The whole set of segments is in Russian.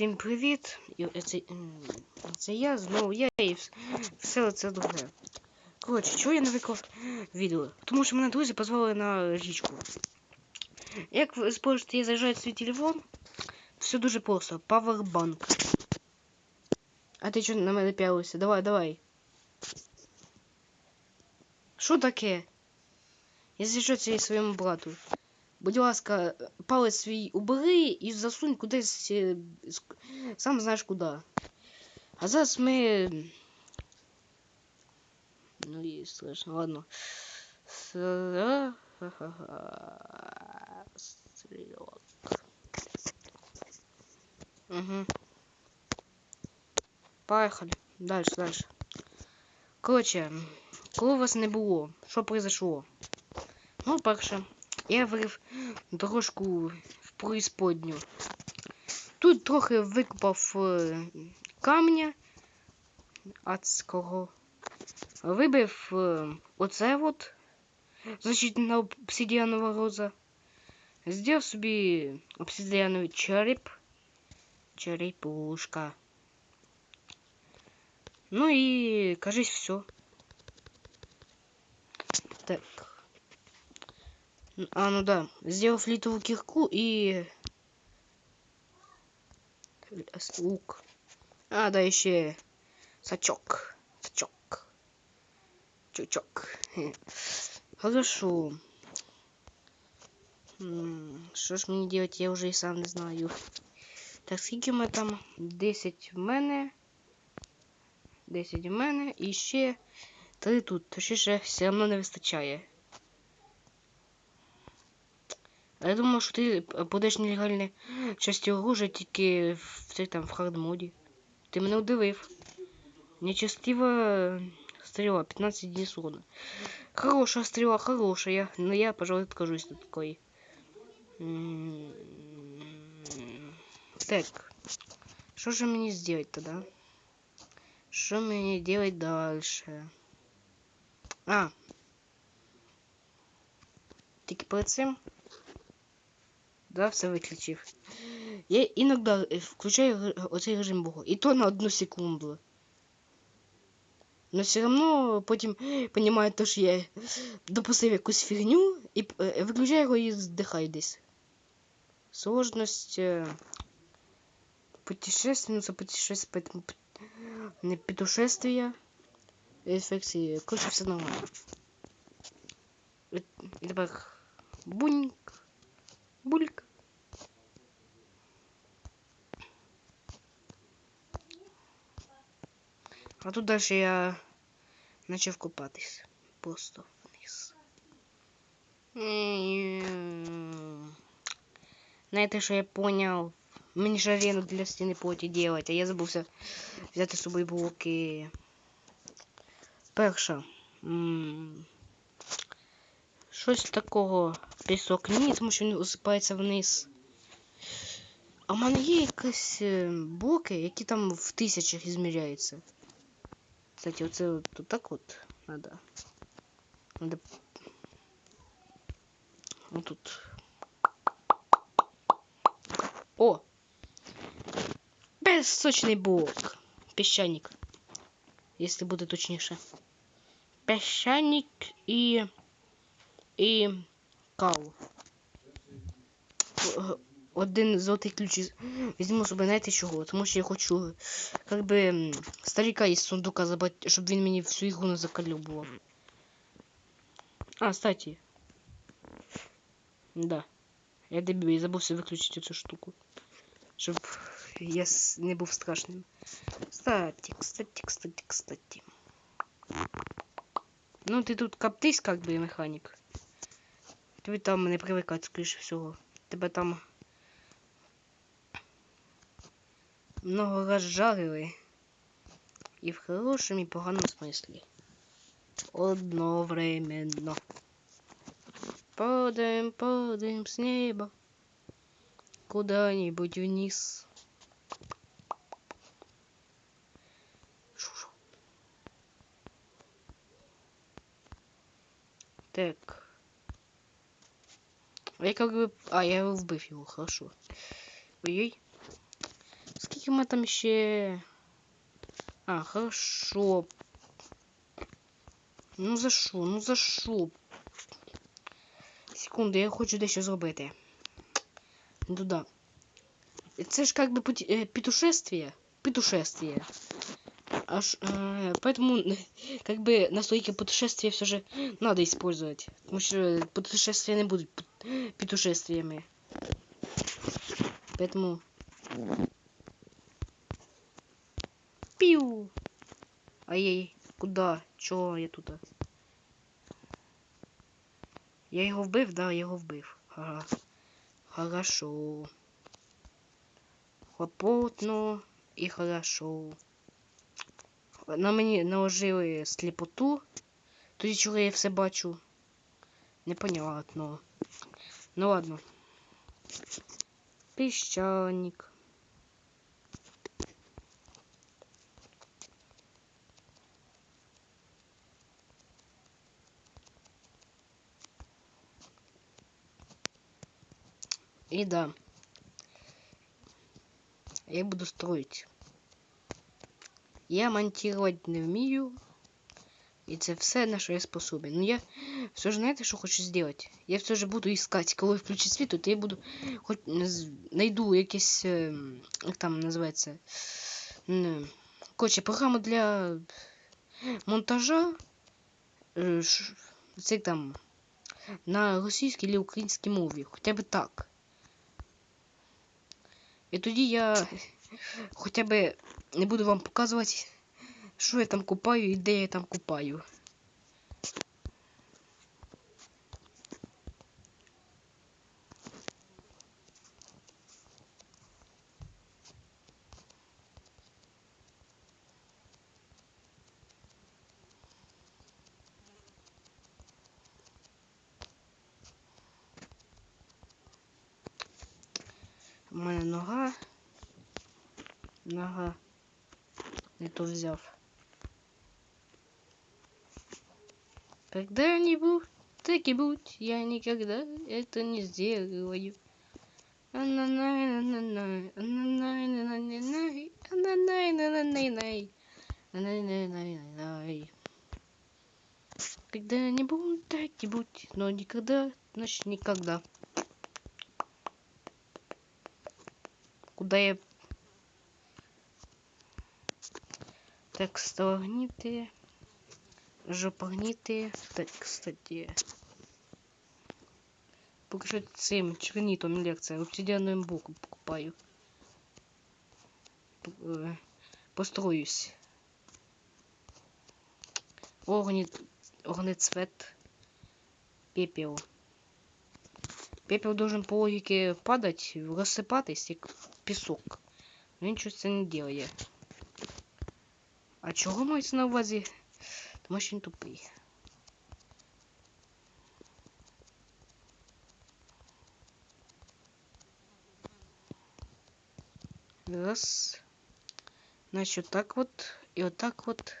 Всім привіт! Це, я, знову я і все це друге. Коротше, чого я не виклав відео? Тому що мене друзі позвали на річку. Як ви зможете заряджати свій телефон? Все дуже просто. Павербанк. А ти чого на мене п'явився? Давай, давай. Що таке? Я заряджаю своєму брату. Будь ласка, палець свій убери і засунь кудись е, с- сам знаєш куди. А зараз ми. Ну і страшно, ладно. С- Стрілок. Угу. Поехали. Дальше, дальше. Короче, коли вас не було, що произошло? Ну, перше, я вирив дорожку в преисподню. Тут трохи викопав е, камня адського. Вибив е, оце от защитна обсидіанова роза. Зробив собі обсидіановий череп. Черепушка. Ну і кажись все. А, ну да. Сделал флитовую кирку и... с- Лук. А, да, еще сачок. Сачок. Чучок. Хе. Хорошо. М, Що ж мені делать, я вже і сам не знаю. Так, скільки ми там? 10 в мене. 10 в мене. І ще 3 тут. То ще ще все одно не вистачає. А я думав, що ти будеш нелегальне часті оружия тільки в цей там в хардмоді. Ти мене удивив. Нечестива стрела, 15 единиц урона. Хорошая стрела, хорошая. Но я, пожалуй, откажусь от такой. М, Так. Что же мне сделать тогда? Что мне делать дальше? А. Тільки перед цим Да, все виключив. Я іноді е, включаю оцей режим богу. І то на одну секунду. Но все равно потім понимаю, то, що я допустив якусь фігню і е, виключаю його і здихаю десь. Сложность е, путешественница, путешествие, не путешествия, инфекции, короче, все нормально. І тепер буньк, бульк. А тут дальше я почав купатись. Просто вниз. М. Знаєте, що я поняв? Мені ж арену для стіни поті делать, а я забувся взяти з собою блоки. Перша. Щось такого пісок ні, тому що він осипається вниз. А в мене є якісь блоки, які там в тисячах ізміряються. Кстати, оце от тут так от надо. Надо. Вот тут. О! Песочный блок. Песчаник. Если буде точніше. Песчаник і. І. Кал. Один золотий ключ із- візьму собі, знаєте чого? Тому що я хочу, как би, старика із сундука забрати, щоб він мені всю ігру не заколюбував. А, кстати. Да. Я дебіл, я забувся виключити цю штуку. Щоб я не був страшним. Кстати, кстати, кстати, кстати. Ну, ти тут коптись, как би, механік. Тобі там не привикати, скоріше всього. Тебе там много раз жарили. І в хорошому і поганому смислі. Одновременно. Падаем, падаем с неба куда-нибудь вниз. Шу-шу. Так. А я как бы... А, я его вбив его, хорошо. Ой-ой. Скільки ми там ще. А, хорошо. Ну за що? Ну за що? Секунду, я хочу дещо зробити. Ну да. Це ж как бы э, путешествие. Путешествие. Аж, э, поэтому, как бы, настройки путешествия все же надо использовать. Потому что путешествия не будут путешествиями. Поэтому... Ай-яй, куда? Чого я тут? Я його вбив, да, я його вбив. Ага. Хорошо. Хлопотно і хорошо. На мені наложили сліпоту. Тоді чого я все бачу. Непонятно. Ну ладно. Піщаник. И да. Я буду строить. Я монтировать не вмію. І це все, на що я способен. Ну я все ж знаєте, що хочу зробити? Я все ж буду искать, коли включить світло, то я буду хоч найду якесь, як там називається. м, Коротше, програму для монтажа. Це там на російській чи українській мові. Хоча б так. І тоді я хоча б не буду вам показувати, що я там купаю і де я там купаю. Мене нога. Нога. Не то взяв. Когда-нибудь, так и будь, я никогда это не сделаю. Когда-нибудь, так и будь, но никогда, значит никогда. додає текстогніти, жопогніти, текстоті. Поки що цим чернітом лекція. Обсидіанну букву покупаю. Е, построюсь. Огні... Огнецвет. Пепел. Пепел должен по логике падать, рассыпаться, если пісок. Но він щось це не делає. А чого мається на увазі? Тому що він тупий. Раз. Значит, вот так вот. И вот так вот.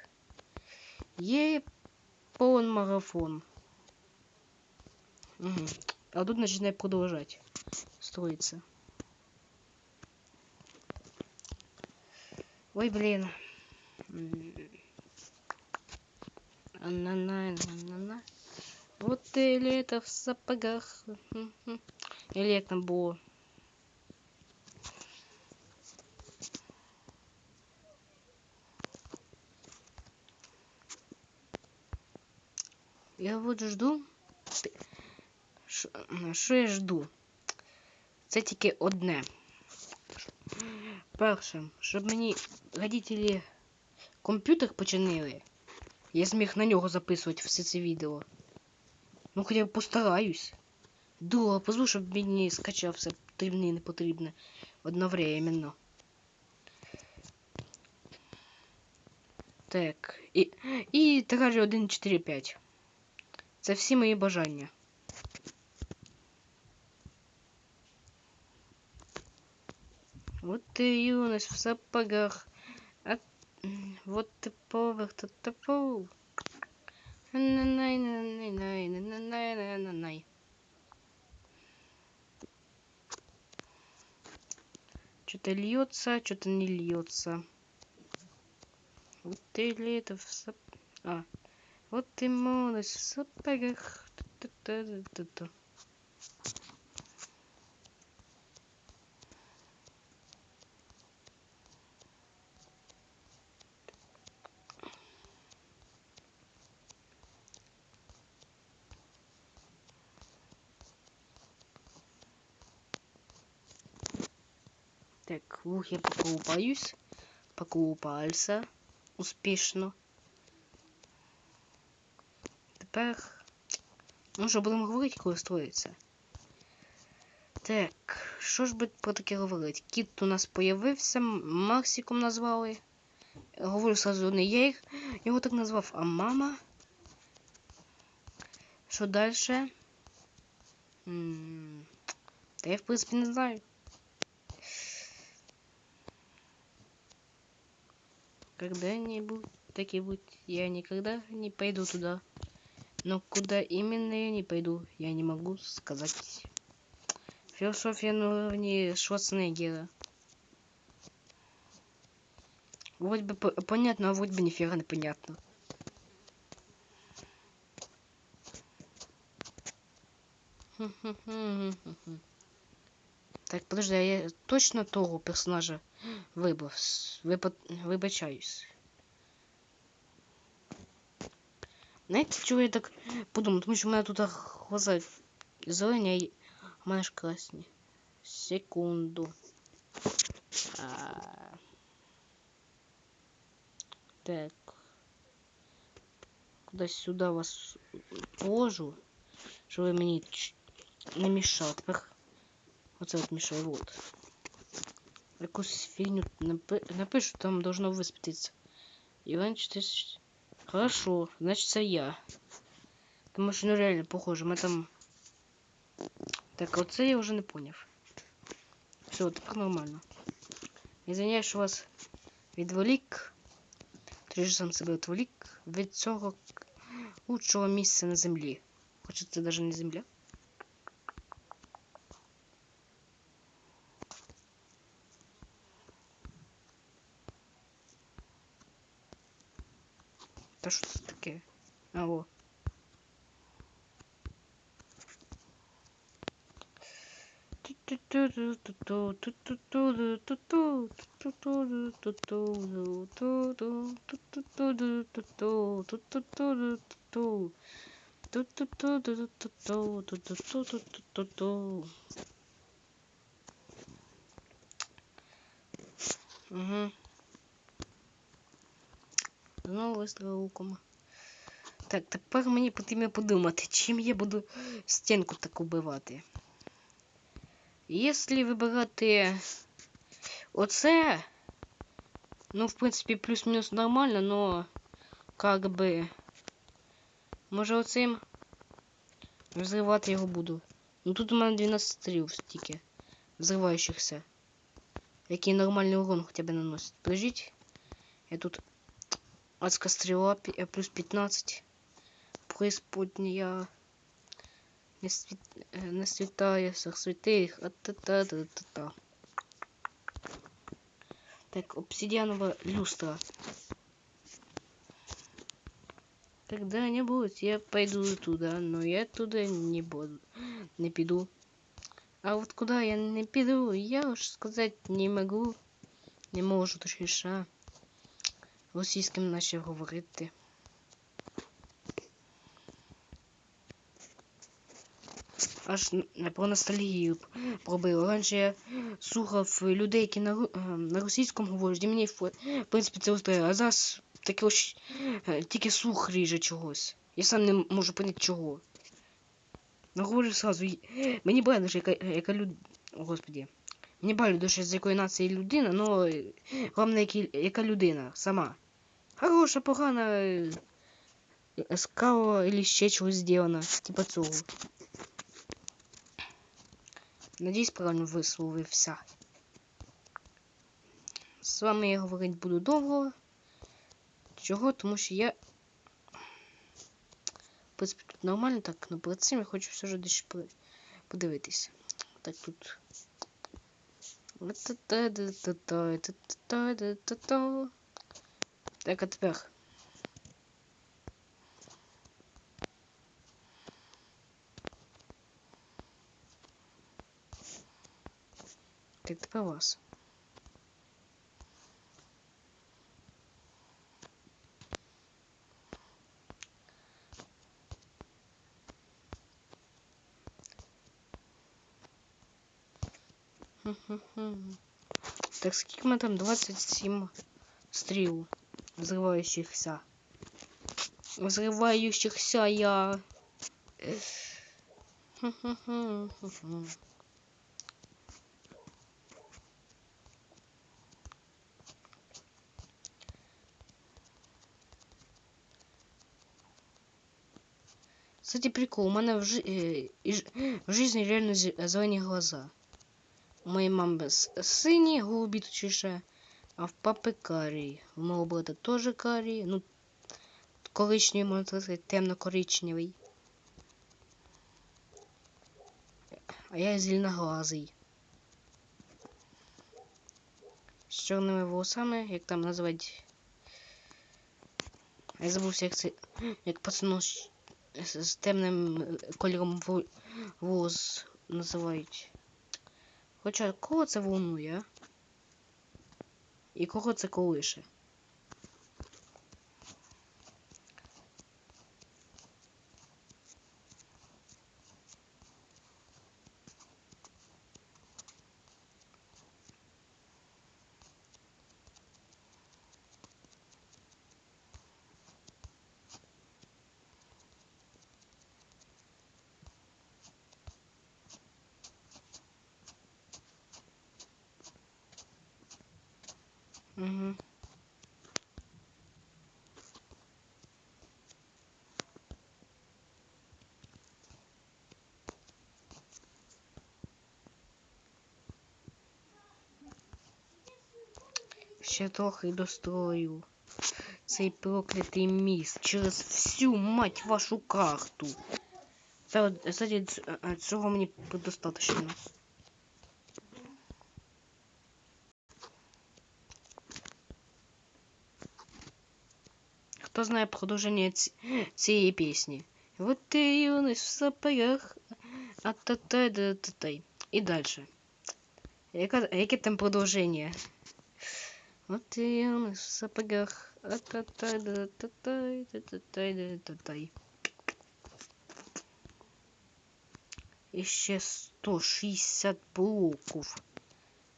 Є полон марафон. Угу. А тут начинает продолжать строиться. Ой, блин. М. Ана-на, ана-на. Вот и лето в сапогах. Или як там. Я вот жду. Ш- Що я жду? Це тільки одне. Перше, щоб мені родителі комп'ютер починили. Я зміг на нього записувати все це відео. Ну, хоча б постараюсь. Друга, позву, щоб мені скачав все потрібне і не потрібне одновременно. Так. І, і така 1.4.5. Це всі мої бажання. Ты юность в сапогах. А... Вот ты най най най Что-то льется, что-то не льется. Вот ты лето в сап... А, вот ты молодость в сапогах. Ту-ту-ту-ту-ту. Так, лук я поколупаюсь. Поколупався успішно. Тепер ну що будемо говорити, коли строїться. Так, що ж би про таке говорити? Кіт у нас появився, Максиком назвали. Говорю сразу не я їх, його так назвав, а мама. Що далі? Та я в принципі не знаю. Когда-нибудь, таки-будь, я никогда не пойду туда. Но куда именно я не пойду, я не могу сказать. Философия на уровне Шварценеггера. Вроде бы понятно, а вроде бы нифига не понятно. Так, подожди, а я точно того персонажа вибрав. Вибач... Вибачаюсь. Знаєте, чого я так подумав? Тому що в мене тут глаза зелені, а в мене ж красні. Секунду. А... Так. Кудись сюди вас положу, щоб ви мені не мішали. Тепер оце от мішає, вот. Якусь фигню напи напишу, там должно высветиться. Иван 4000. Хорошо, значит это я. Потому что ну реально похоже, мы там... Так, а оце я уже не понял. Все, тепер нормально. Извиняюсь, що вас відволік. Трижу сам себе відволік від цього лучшого місця на землі. Хоча це навіть не земля. Та що це таке? А, о. Угу. Знову вистріли луком. Так, тепер мені потрібно подумати, чим я буду стінку так убивати. Якщо вибирати оце, ну, в принципі, плюс-мінус нормально, но как би може оцим взривати його буду. Ну тут у мене 12 стріл стільки взриваючихся. Який нормальний урон хоча б наносить. Подождіть. Я тут адская стрела плюс 15 преисподняя свит... не святая всех святых. А та та та та та так обсидиановая люстра. Когда-нибудь я пойду туда но я туда не буду не пойду. А вот куда я не пойду я уж сказать не могу не можу точніше російським наче говорити аж про ностальгію пробило. Раніше я слухав людей, які на на російському говорять, і мені в принципі це устроїло. А зараз таке ось тільки слух ріже чогось. Я сам не можу поняти чого. Ну говорю сразу, мені байдуже, яка, яка люд... Господи. Мені байдуже, з якої нації людина, но головне, яка людина сама. Хороша, погана, скала или ще чогось зроблена, типа цього. Надіюсь, правильно висловився. З вами я говорити буду довго. Чого? Тому що я... В принципі, тут нормально так, але перед цим я хочу все ж дещо подивитися. Так тут Так отверх. Это про вас. Так, сколько мы там 27 стрел? взрывающихся. Взрывающихся я. Кстати, прикол, у мене в, жи... э, в жизни реально зелені глаза. У моей мамы сині, голубі точніше, а в папи карі. У мого брата теж карі. Ну, коричневий, можна сказати, темно-коричневий. А я зеленоглазий. З чорними волосами, як там називати. Я забувся, як це. Як пацану з, з темним кольором волос називають. Хоча кого це волнує? и кокотса колыше Угу. Ще трохи дострою цей проклятий міст через всю мать вашу карту. Це, кстати, цього мені достаточно. Хто знає продовження цієї пісні? Вот ти юность в сапогах, а та та та та та І далі. Яка, яке там продовження? Вот ти юность в сапогах, а та та та та та та та та та та І ще 160 блоків.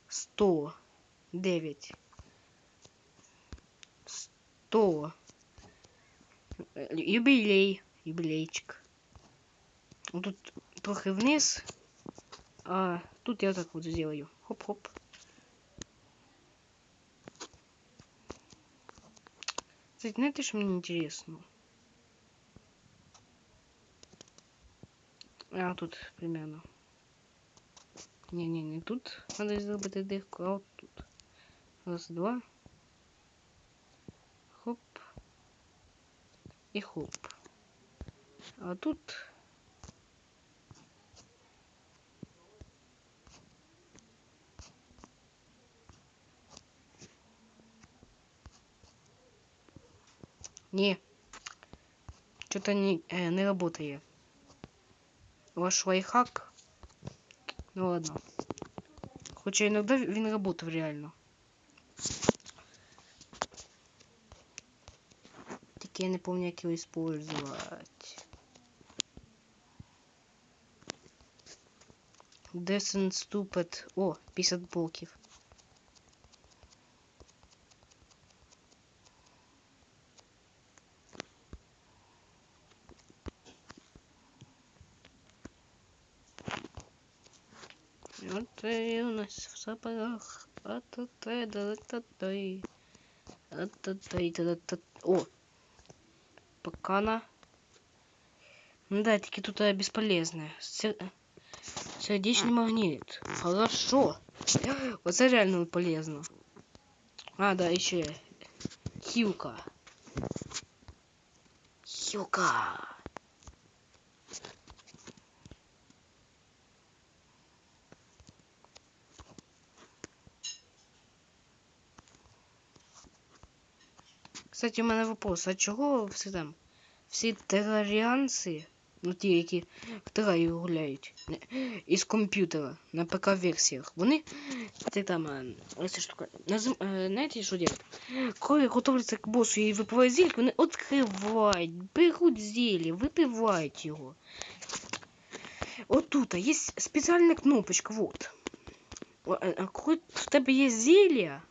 109. 100. Юбилей. Юбилейчик. Тут трохи вниз. А тут я так вот сделаю. Хоп-хоп. Кстати, знаете, что мне интересно? А, тут примерно. Не-не, не тут надо сделать дырку, а вот тут. Раз, два. Хоп. И хоп. А тут... Не. Что-то не, э, не работает. Ваш лайфхак. Ну ладно. Хотя иногда він работал реально. Я не помню, как его использовать. Descent Stupid. О, 50 блоків. Вот ты у нас в сапогах. А та та да та та А та та та та О! Покана. Ну да, таки тут бесполезная. Сердечный магнит. Хорошо. Вот это реально полезно. А, да, еще хилка. Хилка. Кстати, у мене вопрос, а чого всі там? Всі тераріанці, ну ті, які в терарію гуляють, із комп'ютера на ПК-версіях, вони це там, е, ось штука, назим, е, знаєте, що делать? Коли готуються к босу і випивають зіль, вони відкривають, беруть зілля, випивають його. От тут є спеціальна кнопочка, вот. Е, Коли в тебе є зілля,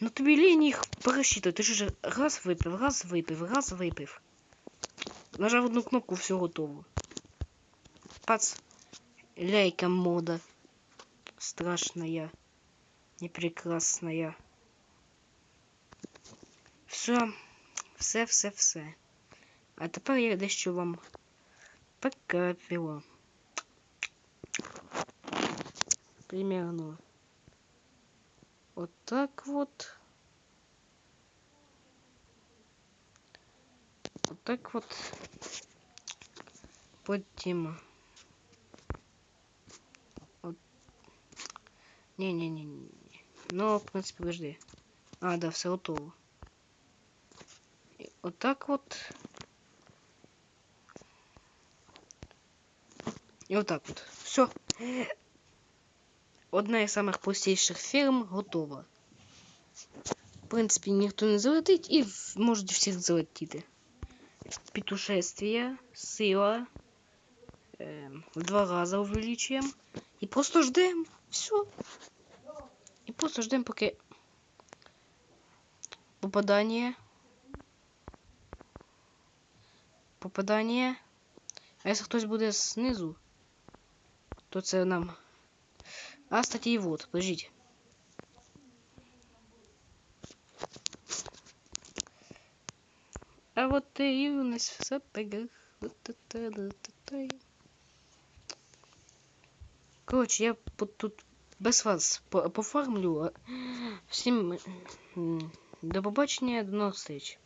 ну тобі лінь їх пересчитувати. Ти ж раз випив, раз випив, раз випив. Нажав одну кнопку, все готово. Пац. Ляйка мода. Страшная. Непрекрасная. Все. Все, все, все. А тепер я дещо вам покажу. Примерно. Вот так вот. Вот так вот. Потім. От. Не-не-не. Ну, в принципе, подожди. А, да, все готово. І Вот так вот. І отак от. Все. одна із самих простіших фірм готова. В принципе, никто не залетить и можете всех залетіти. Путешествие, сила. Э, в два раза увеличиваем. И просто ждем. Все. И просто ждем, пока попадание. Попадание. А если кто-то будет снизу, то это нам А, кстати, и вот, подождите. А вот и юность в сапогах. Короче, я по- тут без вас по- пофармлю. а Всім м, до побачення, до нових встреч.